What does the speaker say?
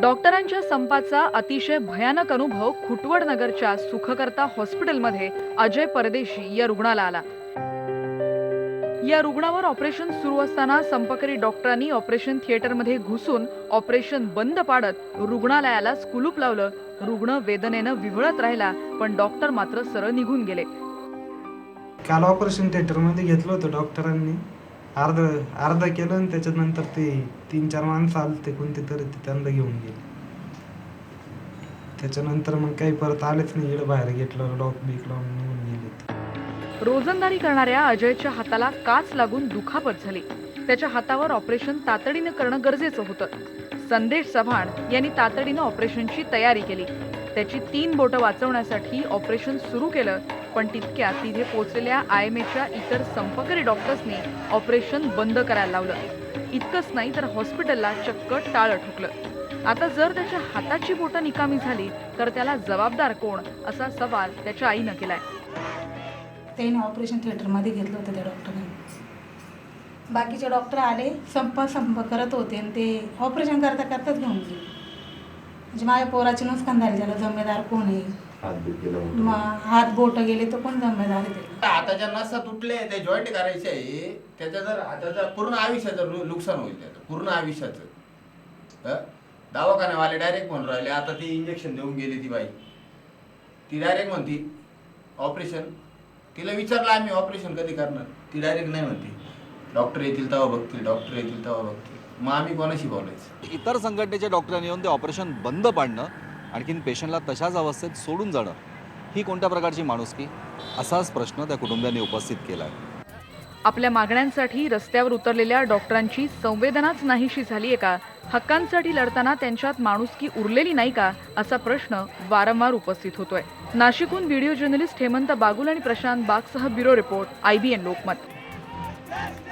डॉक्टरांच्या संपाचा अतिशय भयानक अनुभव खुटवड नगरच्या सुखकर्ता हॉस्पिटलमध्ये अजय परदेशी या रुग्णाला आला. या रुग्णावर ऑपरेशन सुरू असताना संपकरी डॉक्टरांनी ऑपरेशन थिएटरमध्ये घुसून ऑपरेशन बंद पाडत रुग्णालयाला कुलूप लावलं. रुग्ण वेदनेनं विवळत राहिला पण डॉक्टर मात्र सरळ निघून गेले. काल ऑपरेशन थिएटरमध्ये घेतलं होतं डॉक्टरांनी. अर्ध अर्ध केलं आणि त्याच्यानंतर ते तीन चार माणसं आले ते कोणते तरी ते त्यांना घेऊन गेले. त्याच्यानंतर मग काही परत आलेच नाही इकडे बाहेर घेतलं लॉक बीक लावून निघून गेले रोजंदारी करणाऱ्या अजयच्या हाताला काच लागून दुखापत झाली. त्याच्या हातावर ऑपरेशन तातडीनं करणं गरजेचं होतं. संदेश चव्हाण यांनी तातडीनं ऑपरेशनची तयारी केली. त्याची तीन बोटं वाचवण्यासाठी ऑपरेशन सुरू केलं पण तितक्यात तिथे पोचलेल्या आय एम एच्या इतर संपकरी डॉक्टर्सनी ऑपरेशन बंद करायला लावलं. इतकंच नाही तर हॉस्पिटलला चक्क टाळं ठोकलं. आता जर त्याच्या हाताची बोटं निकामी झाली तर त्याला जबाबदार कोण असा सवाल त्याच्या आईनं केलाय. त्याने ऑपरेशन थिएटरमध्ये घेतलं होतं त्या डॉक्टरांनी. बाकीचे डॉक्टर आले संप संप करत होते आणि ते ऑपरेशन करता करताच घेऊन गेले. म्हणजे माझ्या पोराचे नुकसान झाले त्याला जमेदार कोण आहे? मग हात बोट गेले तर कोण जमेदार आहे त्याला? हाताच्या नसा तुटले ते जॉईंट करायचे आहे त्याच्या जर हाताचं पूर्ण आयुष्याचं नु- नुकसान होईल त्याचं पूर्ण आयुष्याचं? दवाखान्यावाले डायरेक्ट म्हणून राहिले आता ती इंजेक्शन देऊन गेली ती बाई. ती डायरेक्ट म्हणती ऑपरेशन तिला विचारलं आम्ही ऑपरेशन कधी करणार? ती डायरेक्ट नाही म्हणते डॉक्टर येतील तेव्हा बघतील डॉक्टर येतील तेव्हा बघतील. मग आम्ही कोणाशी बोलायचं? इतर संघटनेच्या डॉक्टरांनी येऊन ते ऑपरेशन बंद पाडणं आणखीन पेशंटला तशाच अवस्थेत सोडून जाणं ही कोणत्या प्रकारची माणुसकी असाच प्रश्न त्या कुटुंबियांनी उपस्थित केला आहे आपल्या मागण्यांसाठी रस्त्यावर उतरलेल्या डॉक्टरांची संवेदनाच नाहीशी झालीये का? हक्कांसाठी लढताना त्यांच्यात माणुसकी उरलेली नाही का? असा प्रश्न वारंवार उपस्थित होतोय. नाशिकहून व्हिडिओ जर्नलिस्ट हेमंत बागुल आणि प्रशांत बागसह ब्युरो रिपोर्ट आयबीएन लोकमत.